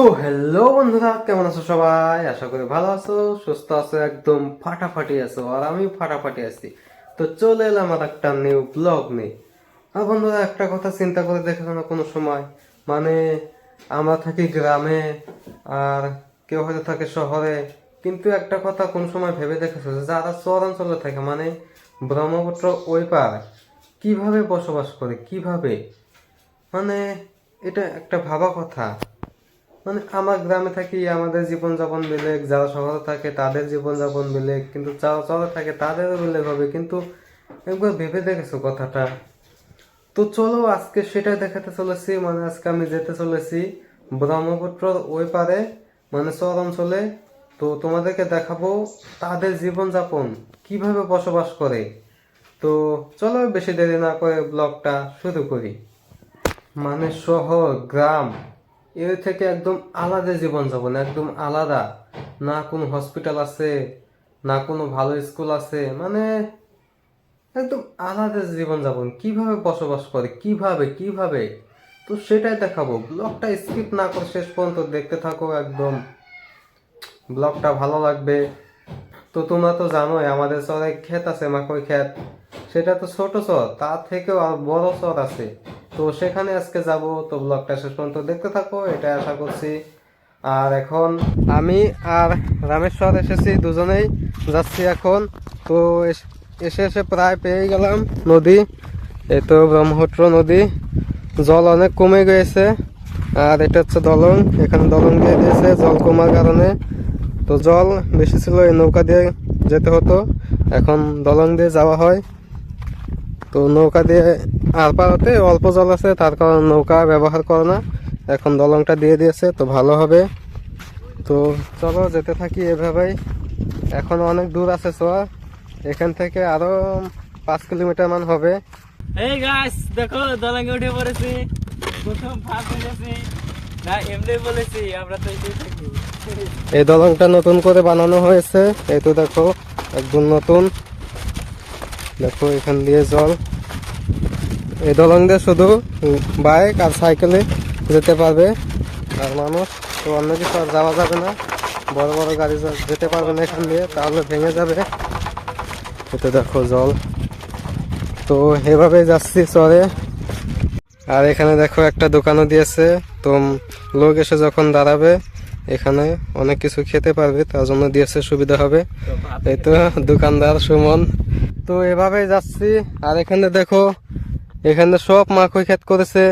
তো হ্যালো বন্ধুরা, কেমন আছো সবাই? আশা করি ভালো আছো, সুস্থ আছো, একদম ফাটাফাটি আছো, আর আমি ফাটাফাটি আছি। তো চলে এলাম আর একটা নিউ ব্লগ নেই আর বন্ধুরা, একটা কথা চিন্তা করে দেখেছ না কোনো সময়? মানে আমরা থাকি গ্রামে, আর কেউ হয়তো থাকে শহরে, কিন্তু একটা কথা কোন সময় ভেবে দেখেছ যারা শহরাঞ্চলে থাকে মানে ব্রহ্মপুত্র ওই পার কীভাবে বসবাস করে, কীভাবে? মানে এটা একটা ভাবা কথা। মানে আমার গ্রামে থাকি, আমাদের জীবনযাপন বেলেগ, যারা শহরে থাকে তাদের জীবনযাপন বেলেগ, কিন্তু যারা শহরে থাকে তাদেরও বেলেগ হবে। কিন্তু একবার ভেবে দেখেছ কথাটা? তো চলো আজকে সেটাই দেখাতে চলেছি মানে আজকে আমি যেতে চলেছি ব্রহ্মপুত্রর ওই পারে মানে শহর অঞ্চলে। তো তোমাদেরকে দেখাবো তাদের জীবনযাপন, কীভাবে বসবাস করে। তো চলো বেশি দেরি না করে ব্লগটা শুরু করি। মানে শহর, গ্রাম। এর থেকে একদম আলাদা জীবনযাপন, একদম আলাদা। না কোনো হসপিটাল আছে, না কোনো ভালো স্কুল আছে মানে একদম আলাদা জীবনযাপন। কীভাবে বসবাস করে, কীভাবে কীভাবে? তো সেটাই দেখাবো। ব্লগটা স্কিপ না করে শেষ পর্যন্ত দেখতে থাকো একদম। ব্লগটা ভালো লাগবে। তো তোমরা তো জানোই, আমাদের চরে ক্ষেত আছে মাকই ক্ষেত। সেটা তো ছোট চর, তার থেকেও বড় চর আছে। তো সেখানে আজকে যাব। তো ব্লগটা শেষ পর্যন্ত দেখতে থাকো এটা আশা করছি। আর এখন আমি আর রামেশ্বর এসেছি, দুজনেই যাচ্ছি এখন। তো এস- এসে প্রায় পেয়ে গেলাম নদী। এই তো ব্রহ্মপুত্র নদী। জল অনেক কমে গিয়েছে আর এটা হচ্ছে দলং। এখানে দলং দিয়ে দিয়েছে জল কমার কারণে। তো জল বেশি ছিল, এই নৌকা দিয়ে যেতে হতো। এখন দলং দিয়ে যাওয়া হয়। তো নৌকা দিয়ে আর পাড়াতে অল্প জল আছে তার কারণে নৌকা ব্যবহার করে না। এখন দলংটা দিয়ে দিয়েছে তো ভালো হবে। তো চলো যেতে থাকি এভাবেই। এখন অনেক দূর আছে সোয়া এখান থেকে আরও পাঁচ কিলোমিটার মান হবে। এই গাছ দেখো দলাঙ্গে উঠে পড়েছি। প্রথম ফাঁস মেরেছি। না এমনি বলেছি আমরা তো এই দলংটা নতুন করে বানানো হয়েছে। এই তো দেখো একদম নতুন। দেখো, এখান দিয়ে জল। এই দলং দিয়ে শুধু বাইক আর সাইকেলে যেতে পারবে আর মানুষ। তো অন্য কিছু আর যাওয়া যাবে না। বড় বড় গাড়ি যেতে পারবে না এখান দিয়ে, তাহলে ভেঙে যাবে। এতে দেখো জল। তো এভাবে যাচ্ছি চরে। আর এখানে দেখো একটা দোকানও দিয়েছে। তো লোক এসে যখন দাঁড়াবে, এখানে অনেক কিছু খেতে পারবে, তার জন্য দিয়েছে সুবিধা হবে। এই তো দোকানদার সুমন। তো এভাবে যাচ্ছি। আর এখানে দেখো, এখানে সব মাখই ক্ষেত করেছে।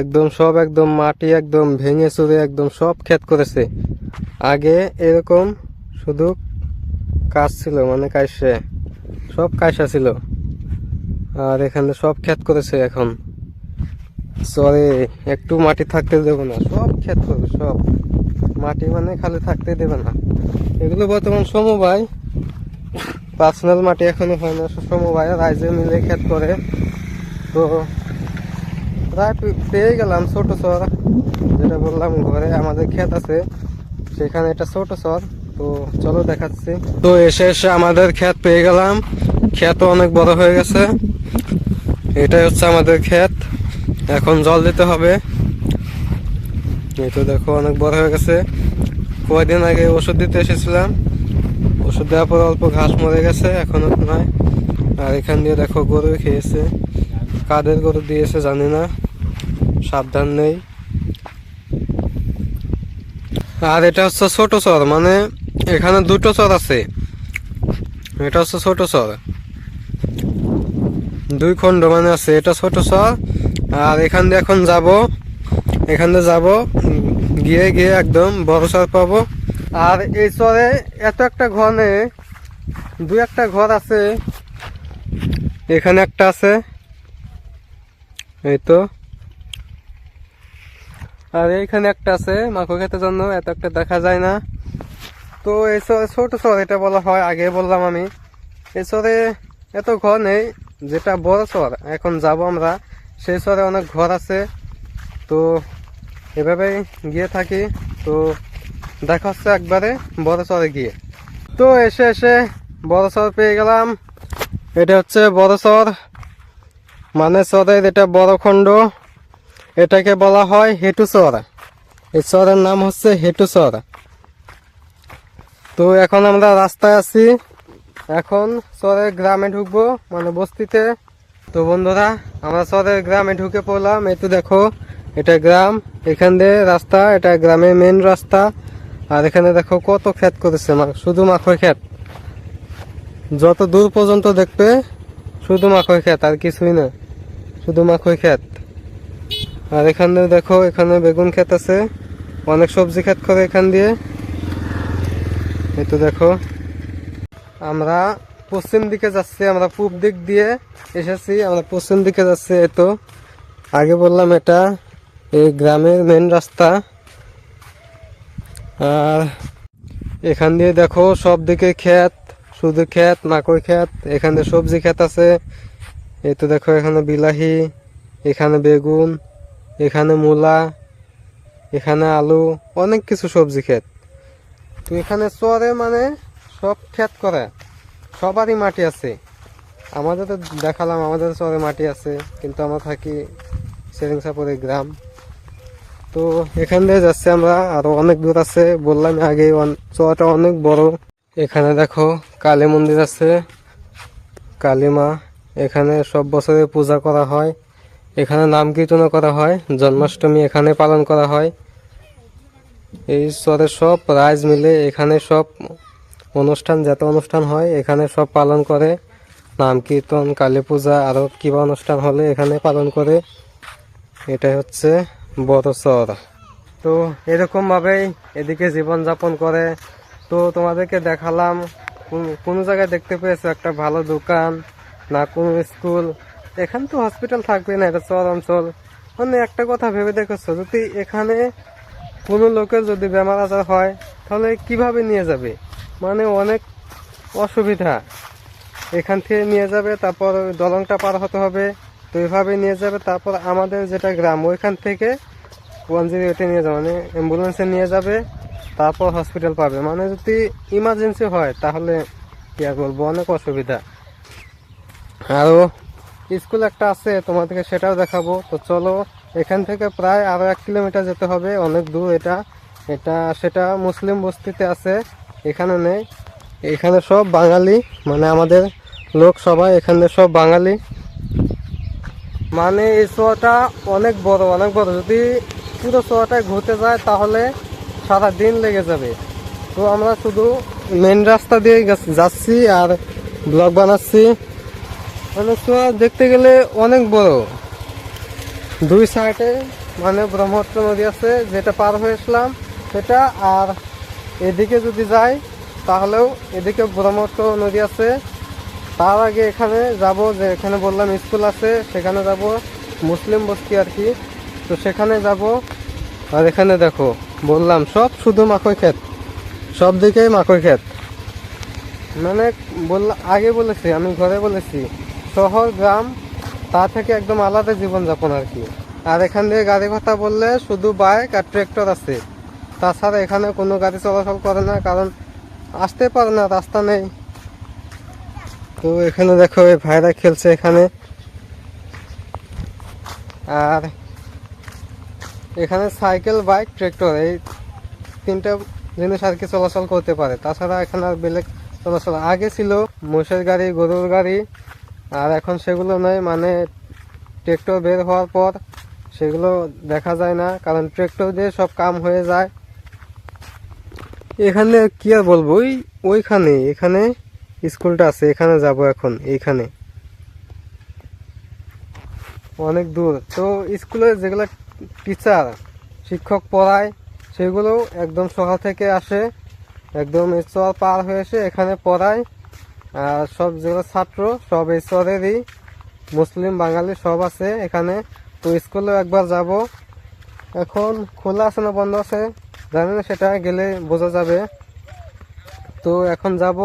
একদম সব একদম মাটি একদম ভেঙে চুরে একদম সব ক্ষেত করেছে। আগে এরকম শুধু কাজ ছিল মানে কাইসে সব কাইসা ছিল। আর এখানে সব ক্ষেত করেছে এখন। সরে একটু মাটি থাকতে দেবো না, সব ক্ষেত করবে সব। মাটি মানে খালি থাকতে দেবে না। এগুলো বর্তমান সমবায়। পার্সোনাল মাটি এখনও হয় না সমবায় রাইজে মিলে ক্ষেত করে। তো প্রায় পেয়ে গেলাম ছোট সর যেটা বললাম ঘরে আমাদের ক্ষেত আছে, সেখানে এটা ছোট সর তো চলো দেখাচ্ছি। তো এসে এসে আমাদের ক্ষেত পেয়ে গেলাম। ক্ষেত অনেক বড় হয়ে গেছে। এটাই হচ্ছে আমাদের ক্ষেত এখন জল দিতে হবে। এই তো দেখো, অনেক বড় হয়ে গেছে। কয়েকদিন আগে ওষুধ দিতে এসেছিলাম। ওষুধ দেওয়ার পর অল্প ঘাস মরে গেছে, এখনও নয়। আর এখান দিয়ে দেখো গরু খেয়েছে। কাদের গরু দিয়েছে জানি না। সাবধান নেই। আর এটা হচ্ছে ছোট চর মানে এখানে দুটো চর আছে। এটা হচ্ছে ছোট চর। দুই খণ্ড মানে আছে, এটা ছোট চর। আর এখান দিয়ে এখন যাব। এখান দিয়ে যাব। গিয়ে গিয়ে একদম বড় চর পাবো। আর এই চরে এত একটা ঘর নেই দুই একটা ঘর আছে, এখানে একটা আছে, এই তো। আর এইখানে একটা আছে মাখো খেতে জন্য এত একটা দেখা যায় না। তো এই চরে ছোট চর এটা বলা হয়, আগে বললাম আমি। এই চরে এত ঘর নেই, যেটা বড় চর, এখন যাব আমরা। সেই চরে অনেক ঘর আছে। তো এভাবেই গিয়ে থাকি। তো দেখা হচ্ছে একবারে বড় চরে গিয়ে। তো এসে এসে বড় চর পেয়ে গেলাম। এটা হচ্ছে বড় চর মানে চরের এটা বড় খণ্ড। এটাকে বলা হয় হেটু চর এই চরের নাম হচ্ছে হেটু চর তো এখন আমরা রাস্তায় আছি। এখন চরের গ্রামে ঢুকবো মানে বস্তিতে। তো বন্ধুরা, আমরা চরের গ্রামে ঢুকে পড়লাম। এই তো দেখো, এটা গ্রাম। এখান দিয়ে রাস্তা, এটা গ্রামের মেন রাস্তা। আর এখানে দেখো কত ক্ষেত করেছে শুধু মাখই ক্ষেত যত দূর পর্যন্ত দেখবে, শুধু মাখই ক্ষেত আর কিছুই না। শুধু মাখই ক্ষেত আর এখানে দেখো, এখানে বেগুন ক্ষেত আছে। অনেক সবজি ক্ষেত করে এখান দিয়ে। এই তো দেখো। আমরা পশ্চিম দিকে যাচ্ছি, আমরা পূব দিক দিয়ে এসেছি, আমরা পশ্চিম দিকে যাচ্ছি, এই তো। আগে বললাম এটা এই গ্রামের মেন রাস্তা। আর এখান দিয়ে দেখো সব দিকে ক্ষেত, শুধু ক্ষেত মাকই ক্ষেত, এখানে সবজি ক্ষেত আছে। এই তো দেখো এখানে বিলাহি, এখানে বেগুন, এখানে মূলা, এখানে আলু, অনেক কিছু সবজি ক্ষেত। তো এখানে চরে মানে সব ক্ষেত করে, সবারই মাটি আছে। আমাদের তো দেখালাম আমাদের চরে মাটি আছে, কিন্তু আমরা থাকি সেরিংসাপুরে গ্রাম। তো এখান দিয়ে যাচ্ছি আমরা। আরও অনেক দূর আছে, বললাম আগে চরটা অনেক বড়। এখানে দেখো কালী মন্দির আছে, কালী মা। এখানে সব বছরে পূজা করা হয়। এখানে নাম কীর্তন করা হয়, জন্মাষ্টমী এখানে পালন করা হয়। এই স্তরে সব রাইজ মিলে এখানে সব অনুষ্ঠান, যত অনুষ্ঠান হয়, এখানে সব পালন করে। নাম কীর্তন, কালী পূজা আরও কিবা অনুষ্ঠান হলে এখানে পালন করে। এটাই হচ্ছে বড় চর তো এরকম ভাবেই এদিকে জীবন যাপন করে। তো তোমাদেরকে দেখালাম কোন- জায়গায় দেখতে পেয়েছ? একটা ভালো দোকান, না কোনো স্কুল? এখানে তো হসপিটাল থাকবে না, এটা চর অঞ্চল। মানে একটা কথা ভেবে দেখেছ, যদি এখানে কোনো লোকের যদি বেমার আজার হয়, তাহলে কীভাবে নিয়ে যাবে? মানে অনেক অসুবিধা। এখান থেকে নিয়ে যাবে, তারপর দলংটা পার হতে হবে। তো এভাবে নিয়ে যাবে, তারপর আমাদের যেটা গ্রাম, ওইখান থেকে ওয়ান জিরো এইটে নিয়ে যাবে মানে অ্যাম্বুলেন্সে নিয়ে যাবে, তারপর হসপিটাল পাবে। মানে যদি ইমার্জেন্সি হয়, তাহলে কি আর বলব, অনেক অসুবিধা। আরও স্কুল একটা আছে, তোমাদেরকে সেটাও দেখাবো। তো চলো, এখান থেকে প্রায় আরও এক কিলোমিটার যেতে হবে, অনেক দূর এটা। এটা, সেটা মুসলিম বস্তিতে আছে, এখানে নেই। এখানে সব বাঙালি মানে আমাদের লোক সবাই এখানে সব বাঙালি। মানে এই চোয়াটা অনেক বড় অনেক বড়। যদি পুরো শোয়াটায় ঘুরতে যায়, তাহলে সারা দিন লেগে যাবে। তো আমরা শুধু মেন রাস্তা দিয়ে যাচ্ছি আর ব্লগ বানাচ্ছি। মানে চোয়া দেখতে গেলে অনেক বড়। দুই সাইডে মানে ব্রহ্মপুত্র নদী আছে, যেটা পার হয়ে হয়েছিলাম সেটা। আর এদিকে যদি যাই, তাহলেও এদিকে ব্রহ্মপুত্র নদী আছে। তার আগে এখানে যাব যে এখানে বললাম স্কুল আছে, সেখানে যাব, মুসলিম বস্তি আর কি। তো সেখানে যাব। আর এখানে দেখো, বললাম সব শুধু মাকই ক্ষেত, সব দিকেই মাকই ক্ষেত। মানে বললাম আগে বলেছি, আমি ঘরে বলেছি, শহর, গ্রাম, তা থেকে একদম আলাদা জীবনযাপন আর কি। আর এখান দিয়ে গাড়ি কথা বললে শুধু বাইক আর ট্রেক্টর আছে। তাছাড়া এখানে কোনো গাড়ি চলাচল করে না, কারণ আসতে পারে না, রাস্তা নেই। তো এখানে দেখো, এই ভাইরা খেলছে এখানে। আর এখানে সাইকেল, বাইক ট্রেক্টর এই তিনটা জিনিস আর কি চলাচল করতে পারে। তাছাড়া এখানে আর বেলেগ চলাচল। আগে ছিল মোষের গাড়ি, গরুর গাড়ি, আর এখন সেগুলো নয় মানে ট্রেক্টর বের হওয়ার পর সেগুলো দেখা যায় না, কারণ ট্রেক্টর দিয়ে সব কাম হয়ে যায়। এখানে কি আর বলব? ওই ওইখানে এখানে স্কুলটা আছে, এখানে যাব এখন, এইখানে। অনেক দূর। তো স্কুলে যেগুলো টিচার শিক্ষক পড়ায়, সেগুলো একদম শহর থেকে আসে, একদম চর পার হয়ে এসে এখানে পড়ায়। আর সব যেগুলো ছাত্র, সব এই চরেরই মুসলিম, বাঙালি সব আছে এখানে। তো স্কুলেও একবার যাব। এখন খোলা আছে না বন্ধ আছে? জানি না, সেটা গেলে বোঝা যাবে। তো এখন যাব,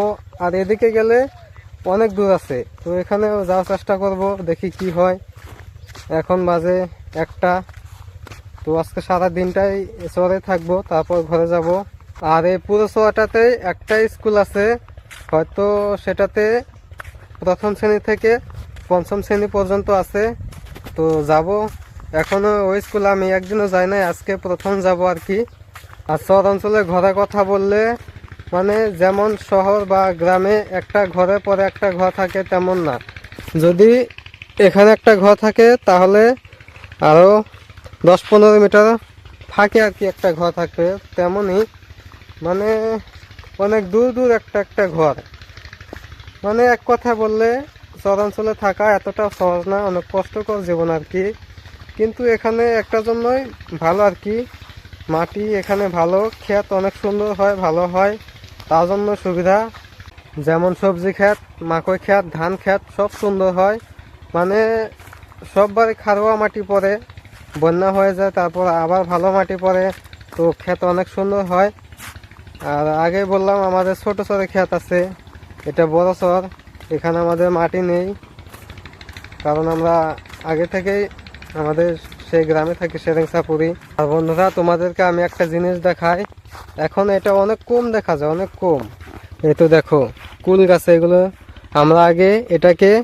আর এদিকে গেলে অনেক দূর আছে। তো এখানেও যাওয়ার চেষ্টা করব, দেখি কি হয়। এখন বাজে একটা। তো আজকে সারা দিনটাই শহরে থাকব, তারপর ঘরে যাব। আর এই পুরো শহরটাতে একটা স্কুল আছে, হয়তো সেটাতে প্রথম শ্রেণি থেকে পঞ্চম শ্রেণি পর্যন্ত আছে। তো যাব। এখনও ওই স্কুলে আমি একদিনও যাই নাই, আজকে প্রথম যাব আর কি। আর শহর অঞ্চলে ঘরে কথা বললে মানে যেমন শহর বা গ্রামে একটা ঘরে পরে একটা ঘর থাকে তেমন না। যদি এখানে একটা ঘর থাকে, তাহলে আরও দশ পনেরো মিটার ফাঁকে আর কি একটা ঘর থাকবে, তেমনই। মানে অনেক দূর দূর একটা একটা ঘর। মানে এক কথা বললে, শহরাঞ্চলে থাকা এতটা সহজ না, অনেক কষ্টকর জীবন আর কি। কিন্তু এখানে একটা জন্যই ভালো আর কি। মাটি এখানে ভালো, ক্ষেত অনেক সুন্দর হয়, ভালো হয়। তার জন্য সুবিধা, যেমন সবজি ক্ষেত মাকই ক্ষেত, ধান ক্ষেত, সব সুন্দর হয়। মানে সববারে খারোয়া মাটি পড়ে, বন্যা হয়ে যায়, তারপর আবার ভালো মাটি পড়ে, তো ক্ষেত অনেক সুন্দর হয়। আর আগে বললাম, আমাদের ছোট ছোট ক্ষেত আছে, এটা বড় শহর এখানে আমাদের মাটি নেই। কারণ আমরা আগে থেকেই আমাদের সেই গ্রামে থাকি সেরেংসাপুরি আর বন্ধুরা, তোমাদেরকে আমি একটা জিনিস দেখাই। এখন এটা অনেক কম দেখা যায়, অনেক কম। এই তো দেখো, কুল গাছে এগুলো। আমরা আগে এটাকে,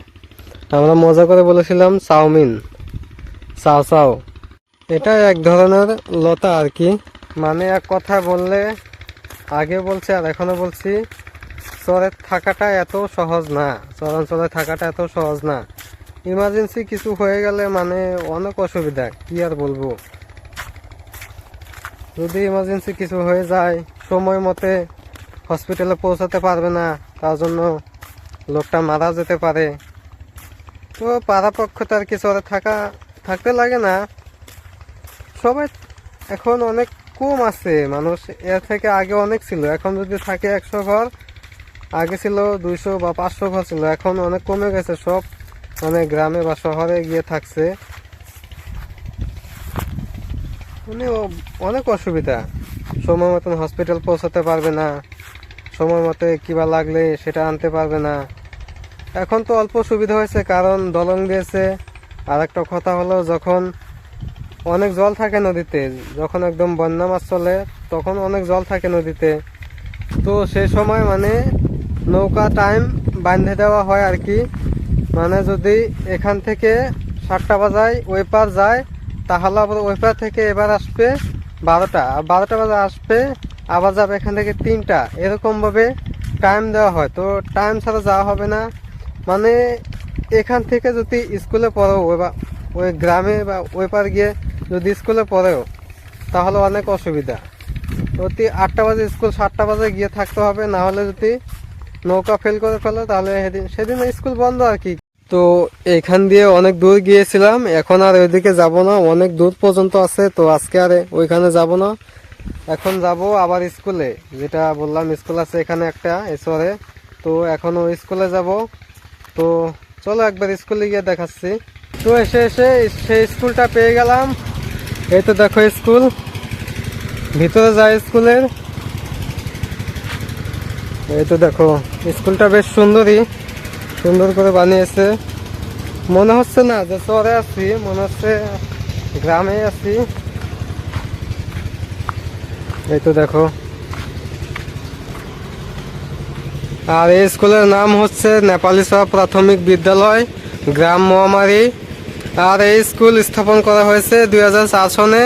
আমরা মজা করে বলেছিলাম চাউমিন। চাও চাও। এটা এক ধরনের লতা আর কি। মানে এক কথা বললে, আগে বলছি আর এখনও বলছি শহরে থাকাটা এত সহজ না। শহরাঞ্চলে থাকাটা এত সহজ না। ইমার্জেন্সি কিছু হয়ে গেলে মানে অনেক অসুবিধা, কি আর বলব? যদি ইমার্জেন্সি কিছু হয়ে যায়, সময় মতে হসপিটালে পৌঁছাতে পারবে না, তার জন্য লোকটা মারা যেতে পারে। তো পাড়াপক্ষতে আর কিছু আর থাকা, থাকতে লাগে না। সবাই এখন অনেক কম আছে, মানুষ এর থেকে আগে অনেক ছিল। এখন যদি থাকে একশো ঘর, আগে ছিল দুইশো বা পাঁচশো ঘর ছিল, এখন অনেক কমে গেছে, সব মানে গ্রামে বা শহরে গিয়ে থাকছে। মানে অনেক অসুবিধা। সময় মতন হসপিটাল পৌঁছাতে পারবে না। সময় মতে কিবা লাগলে সেটা আনতে পারবে না। এখন তো অল্প সুবিধা হয়েছে, কারণ দলং দিয়েছে। আর একটা কথা হলো, যখন অনেক জল থাকে নদীতে, যখন একদম বন্যা মাছ চলে, তখন অনেক জল থাকে নদীতে। তো সেই সময় মানে নৌকা টাইম বাঁধে দেওয়া হয় আর কি। মানে যদি এখান থেকে সাতটা বাজায়, ওই পার যায়, তাহলে আবার ওই পার থেকে এবার আসবে বারোটা। আর বারোটা বাজে আসবে, আবার যাবে এখান থেকে তিনটা। এরকমভাবে টাইম দেওয়া হয়। তো টাইম ছাড়া যাওয়া হবে না। মানে এখান থেকে যদি স্কুলে পড়ো বা ওই গ্রামে বা ওই পার গিয়ে যদি স্কুলে পড়েও তাহলে অনেক অসুবিধা। অতি আটটা বাজে স্কুল সাতটা বাজে গিয়ে থাকতে হবে। না হলে যদি নৌকা ফেল করে ফেলে, তাহলে সেদিন সেদিন স্কুল বন্ধ আর কি। তো এখান দিয়ে অনেক দূর গিয়েছিলাম, এখন আর ওইদিকে যাব না, অনেক দূর পর্যন্ত আছে, তো আজকে আর ওইখানে যাব না। এখন যাব আবার স্কুলে, যেটা বললাম স্কুল আছে এখানে একটা, এসরে। তো এখন ওই স্কুলে যাব। তো চলো একবার স্কুলে গিয়ে দেখাচ্ছি। তো এসে এসে সেই স্কুলটা পেয়ে গেলাম। এই তো দেখো স্কুল। ভিতরে যায় স্কুলের। এই তো দেখো, স্কুলটা বেশ সুন্দরই। সুন্দর করে বানিয়েছে। মনে হচ্ছে না যে শহরে আছি, মনে হচ্ছে গ্রামে আছি। এই তো দেখো। আর এই স্কুলের নাম হচ্ছে নেপালি সহ প্রাথমিক বিদ্যালয়, গ্রাম মহামারী। আর এই স্কুল স্থাপন করা হয়েছে দুই সনে।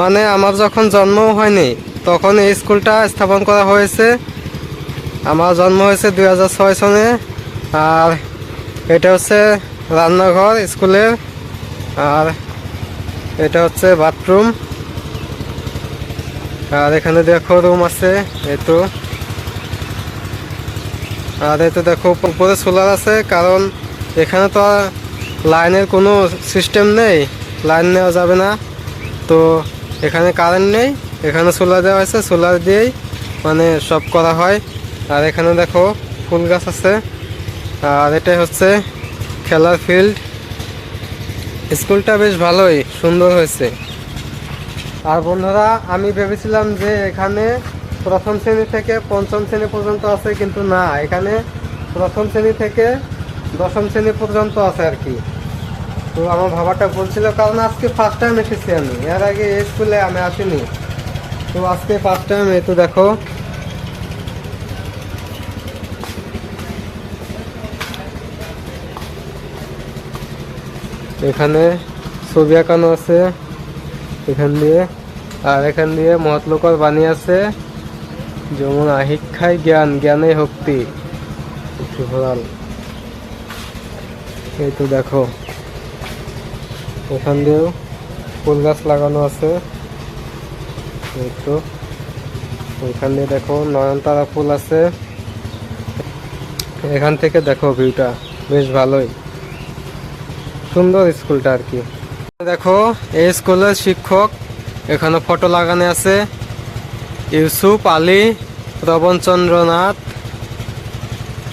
মানে আমার যখন জন্মও হয়নি, তখন এই স্কুলটা স্থাপন করা হয়েছে। আমার জন্ম হয়েছে দুই সনে। আর এটা হচ্ছে রান্নাঘর, স্কুলের। আর এটা হচ্ছে বাথরুম। আর এখানে দেখো রুম আছে, এই তো। আর এই তো দেখো উপরে সোলার আছে, কারণ এখানে তো লাইনের কোনো সিস্টেম নেই, লাইন নেওয়া যাবে না। তো এখানে কারেন্ট নেই, এখানে সোলার দেওয়া হয়েছে, সোলার দিয়েই মানে সব করা হয়। আর এখানে দেখো ফুল গাছ আছে। আর এটাই হচ্ছে খেলার ফিল্ড স্কুলটা বেশ ভালোই, সুন্দর হয়েছে। আর বন্ধুরা, আমি ভেবেছিলাম যে এখানে প্রথম শ্রেণি থেকে পঞ্চম শ্রেণি পর্যন্ত আছে, কিন্তু না, এখানে প্রথম শ্রেণি থেকে দশম শ্রেণি পর্যন্ত আছে আর কি। তো আমার ভাবাটা বলছিল, কারণ আজকে ফার্স্ট টাইম এসেছি আমি। এর আগে স্কুলে আমি আসিনি। তো আজকে ফার্স্ট টাইম এই তো দেখো এখানে ছবি আঁকানো আছে, এখান দিয়ে, আর এখান দিয়ে মহাত্মকর বাণী আছে, যেমন আহিক্ষায় জ্ঞান জ্ঞানে শক্তি ঘোরাল এই তো দেখো, এখান দিয়েও ফুল গাছ লাগানো আছে, এই তো। ওইখান দিয়ে দেখো নয়নতারা ফুল আছে, এখান থেকে দেখো ভিউটা, বেশ ভালোই। সুন্দর স্কুলটা আর কি। দেখো, এই স্কুলের শিক্ষক এখানে ফটো লাগানো আছে। ইউসুফ আলী, রবনচন্দ্র নাথ,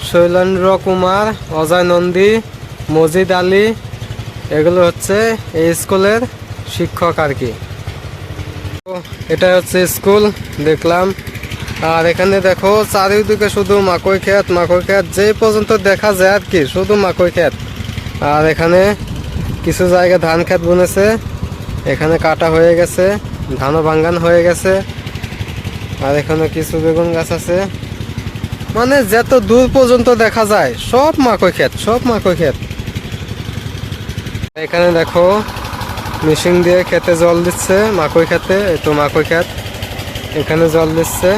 শৈলেন্দ্র কুমার, অজয় নন্দী, মজিদ আলী, এগুলো হচ্ছে এই স্কুলের শিক্ষক আর কি। এটা হচ্ছে স্কুল, দেখলাম। আর এখানে দেখো, চারিদিকে শুধু মাকই ক্ষেত মাকই ক্ষেত যে পর্যন্ত দেখা যায় আর কি, শুধু মাকই ক্ষেত। আর এখানে কিছু জায়গা ধান ক্ষেত বুনেছে, এখানে কাটা হয়ে গেছে, ধানও ভাঙ্গান হয়ে গেছে, আর এখানে কিছু বেগুন গাছ আছে। মানে যত দূর পর্যন্ত দেখা যায়, সব মাকই ক্ষেত, সব মাকই ক্ষেত। এখানে দেখো মেশিন দিয়ে খেতে জল দিচ্ছে মাকই খেতে, এই তো মাকই খেত এখানে জল দিচ্ছে।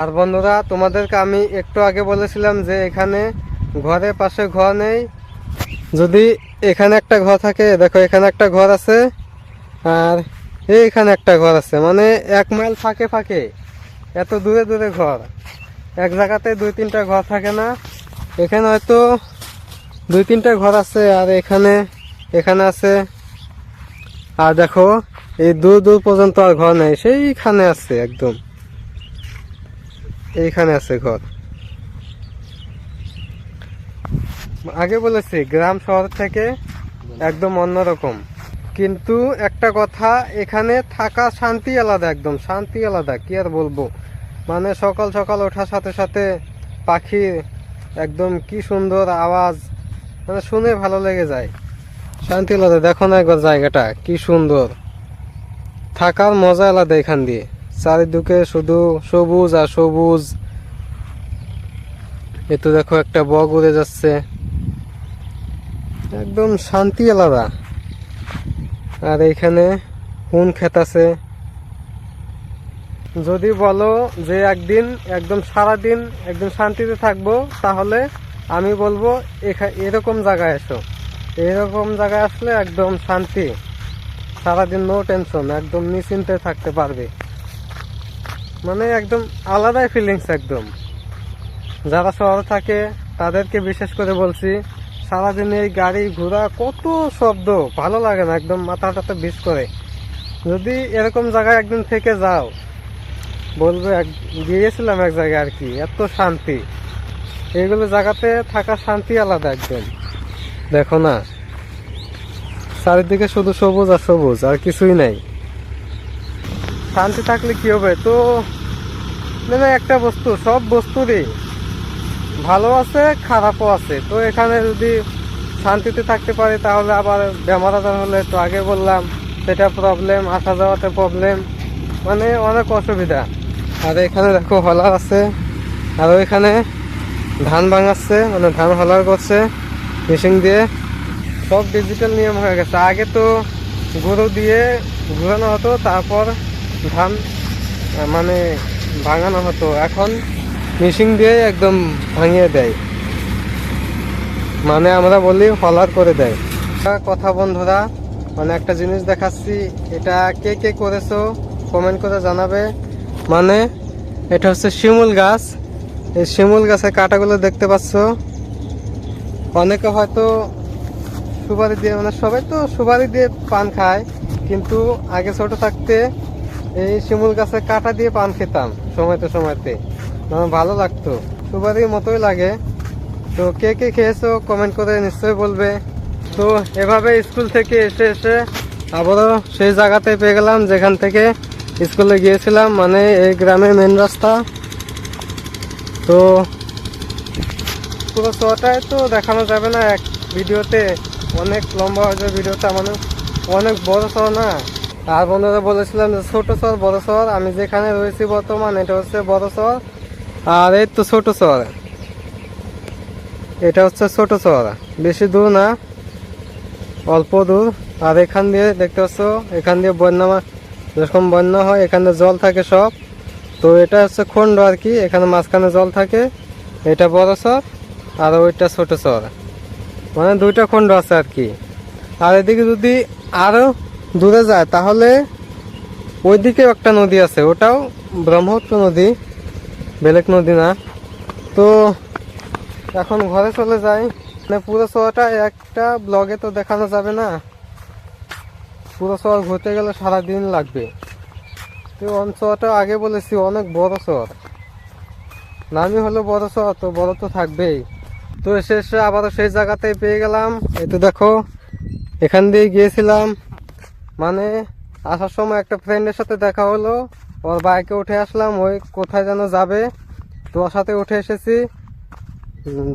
আর বন্ধুরা, তোমাদেরকে আমি একটু আগে বলেছিলাম যে এখানে ঘরের পাশে ঘর নেই যদি এখানে একটা ঘর থাকে, দেখো এখানে একটা ঘর আছে, আর এইখানে একটা ঘর আছে। মানে এক মাইল ফাঁকে ফাঁকে, এত দূরে দূরে ঘর। এক জায়গাতে দুই তিনটা ঘর থাকে না। এখানে হয়তো দুই তিনটা ঘর আছে, আর এখানে এখানে আছে। আর দেখো, এই দূর দূর পর্যন্ত আর ঘর নেই। সেইখানে আছে একদম। এইখানে আছে ঘর। আগে বলেছি, গ্রাম শহর থেকে একদম অন্যরকম। কিন্তু একটা কথা, এখানে থাকা শান্তি আলাদা একদম, শান্তি আলাদা, কি আর বলব? মানে সকাল সকাল ওঠার সাথে সাথে পাখি একদম কি সুন্দর আওয়াজ মানে শুনে ভালো লেগে যায়। শান্তি আলাদা, দেখো না একবার জায়গাটা, কি সুন্দর। থাকার মজা আলাদা এখান দিয়ে। চারিদিকে শুধু সবুজ আর সবুজ। এ তো দেখো একটা বগ উড়ে যাচ্ছে। একদম শান্তি আলাদা। আর এইখানে হুন ক্ষেত আছে। যদি বলো যে একদিন, একদম সারাদিন, একদম শান্তিতে থাকব, তাহলে আমি বলব এরকম জায়গায় এসো। এরকম জায়গায় আসলে একদম শান্তি। সারাদিন নো টেনশন একদম নিশ্চিন্তে থাকতে পারবে। মানে একদম আলাদাই ফিলিংস একদম। যারা শহরে থাকে, তাদেরকে বিশেষ করে বলছি সারাদিন এই গাড়ি ঘোড়া কত শব্দ, ভালো লাগে না, একদম মাথাটাতে বিষ করে। যদি এরকম জায়গায় একদিন থেকে যাও, বলবে গিয়েছিলাম এক জায়গায় আর কি, এত শান্তি। এইগুলো জায়গাতে থাকা শান্তি আলাদা একদম। দেখো না, চারিদিকে শুধু সবুজ আর সবুজ, আর কিছুই নাই। শান্তি থাকলে কি হবে? তো মানে একটা বস্তু, সব বস্তুরই ভালো আছে, খারাপও আছে। তো এখানে যদি শান্তিতে থাকতে পারি, তাহলে আবার বেমার আজার হলে তো আগে বললাম, সেটা প্রবলেম আসা যাওয়াতে প্রবলেম মানে অনেক অসুবিধা। আর এখানে দেখো হলার আছে, আর ওইখানে ধান ভাঙাচ্ছে মানে ধান হলার করছে মেশিন দিয়ে। সব ডিজিটাল নিয়ম হয়ে গেছে। আগে তো গরু দিয়ে ঘুরানো হতো, তারপর ধান মানে ভাঙানো হতো। এখন মেশিন দিয়ে একদম ভাঙিয়ে দেয়। মানে আমরা বলি হলার করে দেয়। কথা বন্ধুরা মানে একটা জিনিস দেখাচ্ছি, এটা কে কে করেছ কমেন্ট করে জানাবে। মানে এটা হচ্ছে শিমুল গাছ। এই শিমুল গাছের কাঁটাগুলো দেখতে পাচ্ছ। অনেকে হয়তো সুপারি দিয়ে মানে সবাই তো সুপারি দিয়ে পান খায়, কিন্তু আগে ছোট থাকতে এই শিমুল গাছের কাঁটা দিয়ে পান খেতাম সময়তে সময়তে। ভালো লাগতো। সুপারির মতোই লাগে। তো কে কে খেয়েছো কমেন্ট করে নিশ্চয়ই বলবে। তো এভাবে স্কুল থেকে এসে এসে আবারও সেই জায়গাতে পেয়ে গেলাম, যেখান থেকে স্কুলে গিয়েছিলাম মানে এই গ্রামের মেন রাস্তা। তো পুরো শোটাই তো দেখানো যাবে না, এক ভিডিওতে। অনেক লম্বা হয়ে ভিডিওটা মানে অনেক বড় শহর না। আর বন্ধুরা বলেছিলাম যে ছোটো শহর, বড় শহর। আমি যেখানে রয়েছি বর্তমান, এটা হচ্ছে বড় শহর। আর এই তো ছোট শহর। এটা হচ্ছে ছোট শহর। বেশি দূর না, অল্প দূর। আর এখান দিয়ে দেখতে পাচ্ছ, এখান দিয়ে বন্যা মা- যখন বন্যা হয়, এখানে জল থাকে সব। তো এটা হচ্ছে খন্ড আর কি, এখানে মাঝখানে জল থাকে। এটা বড় চর আর ওইটা ছোট সর মানে দুইটা খন্ড আছে আর কি। আর এদিকে যদি আরও দূরে যায়, তাহলে ওইদিকে একটা নদী আছে, ওটাও ব্রহ্মপুত্র নদী। বেলেক নদী না। তো এখন ঘরে চলে যাই। মানে পুরো শহরটা একটা ব্লগে তো দেখানো যাবে না। পুরো শহর ঘুরতে গেলে সারা দিন লাগবে। তো অঞ্চলটা আগে বলেছি, অনেক বড় শহর। নামই হলো বড় শহর, তো বড় তো থাকবেই। তো এসে আবারও সেই জায়গাতেই পেয়ে গেলাম। এই তো দেখো, এখান দিয়ে গিয়েছিলাম। মানে আসার সময় একটা ফ্রেন্ডের সাথে দেখা হলো। ওর বাইকে উঠে আসলাম, ওই কোথায় যেন যাবে। তো ওর সাথে উঠে এসেছি।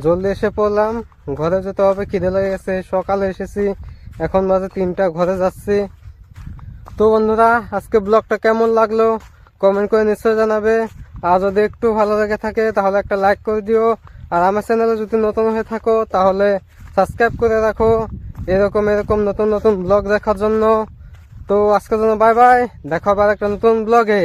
জলদি এসে পড়লাম। ঘরে যেতে হবে, খিদে লেগে গেছে। সকালে এসেছি। এখন বাজে তিনটা, ঘরে যাচ্ছি। তো বন্ধুরা, আজকে ব্লগটা কেমন লাগল? কমেন্ট করে নিশ্চয় জানাবে। আর যদি একটু ভালো লেগে থাকে, তাহলে একটা লাইক করে দিও। আর আমার চ্যানেলে যদি নতুন হয়ে থাকো, তাহলে সাবস্ক্রাইব করে রাখো। এরকম এরকম নতুন নতুন ব্লগ দেখার জন্য। তো আজকের জন্য বাই বাই দেখা হবে আর একটা নতুন ব্লগে